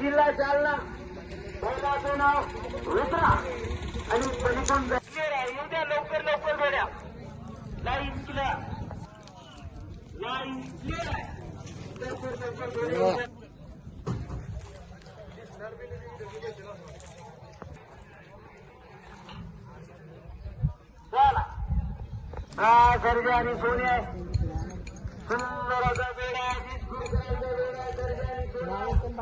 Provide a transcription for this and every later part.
जिल्हा जालना बैलाचं नाव रुद्रा आणि पलीकडून येऊ द्या लवकर लवकर जोड्या या इंचला या इंचला हा सर्वे आणि सोन्या सुंदर असा जोड्या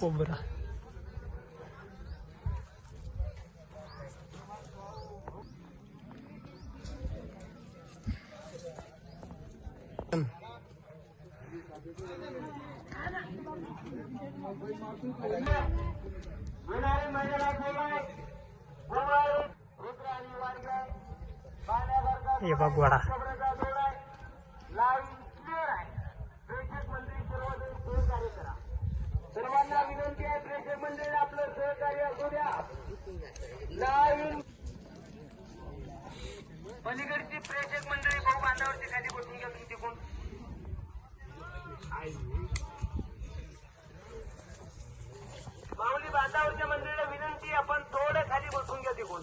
कोबरा ये बगवाड़ा पलीकडची प्रेक्षक मंडळी भाऊ बांधावरती खाली बसून घ्या तुम्ही कोण माऊली बांधावरच्या मंडळीला विनंती आपण थोडं खाली बसून घ्या तिकून